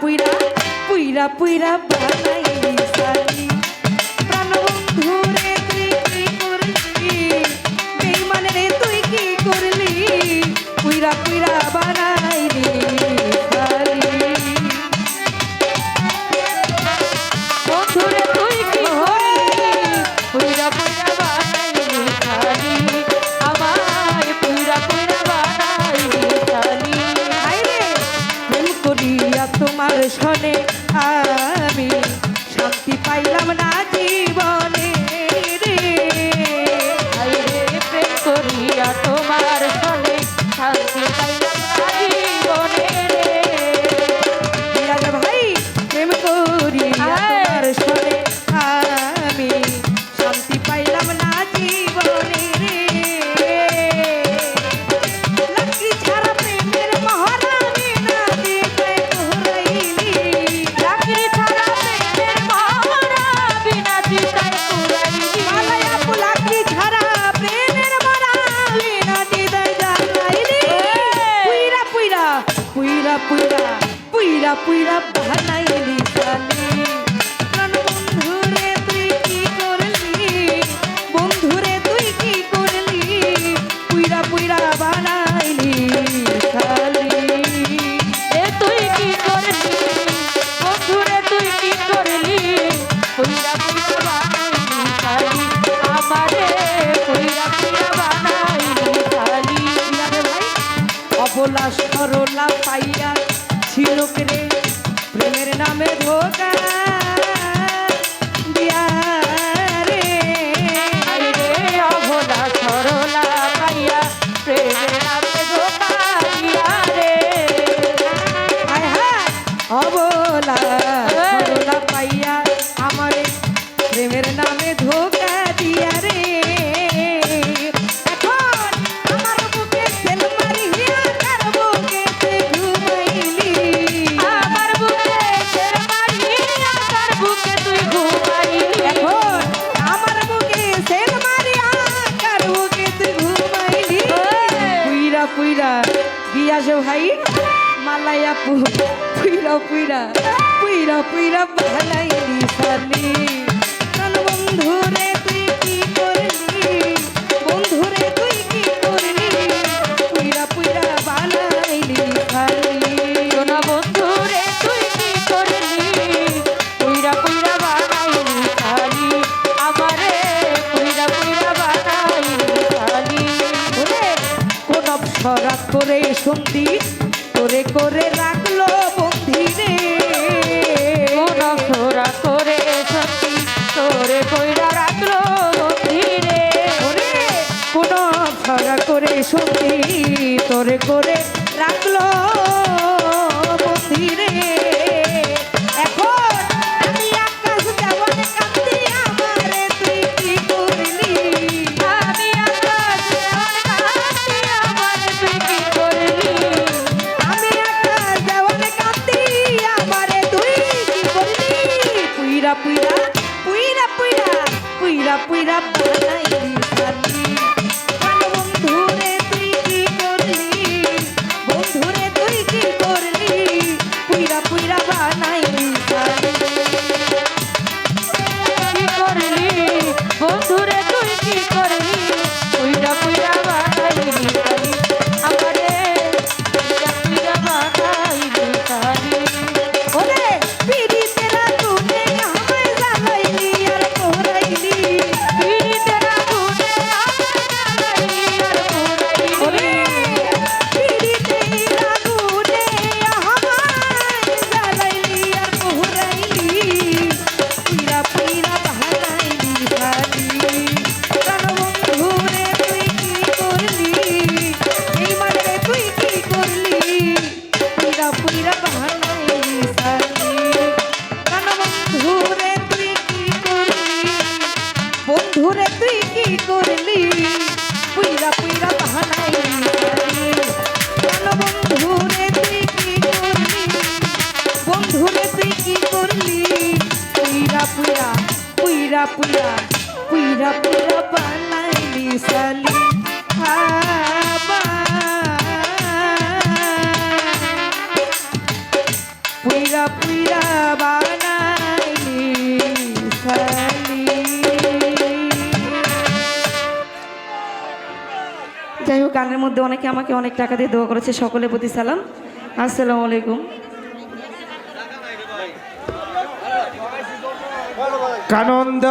পুইরা পুইরা পুইরা বানাইলি পুইরা পুইরা বানাইলি প্রাণ বন্ধুরে তুই কি করলি? বন্ধুরে তুই কি করলি? পুইরা পুইরা বানাইলি সালি এ তুই কি করলি? বন্ধুরে তুই কি করলি? পুইরা পুইরা বানাইলি খালি। আমারে পুইরা পুইরা বানাইলি খালি। ভাই? অবলা সরলা ছিল রে প্রেমের নামে ধোকা দিয়া পুইরা গিয়াছে ভাই মালায়া পু পুইরা পুইরা পুইরা পুইরা বানাইলি সালি অপসরা করে সন্ধি করে করে রাখল বন্ধি রে কোন করে সত্যি তোরে কইরা রাখল রে ওরে কোন খরা করে সন্ধি তোরে করে রাখল পুইরা পুইরা বানাইলি কান বন্ধুরে তুই কি করলি? বন্ধুরে তুই কি করলি? পিরা বাহানাইলি খালি প্রাণ বন্ধুরে তুই কি করলি? বন্ধুরে তুই কি করলি? পুইরা পুইরা বাহানাইলি কেন বন্ধুরে তুই কি করলি? বন্ধুরে তুই কি করলি? পুইরা পুইরা পুইরা পুইরা পুইরা পুইরা বানাইলি সালি। আবার বানাইলি যাই হোক, গানের মধ্যে অনেকে আমাকে অনেক টাকা দিয়ে দোয়া করেছে, সকলের প্রতি সালাম। আসসালামু আলাইকুম। কানন্দ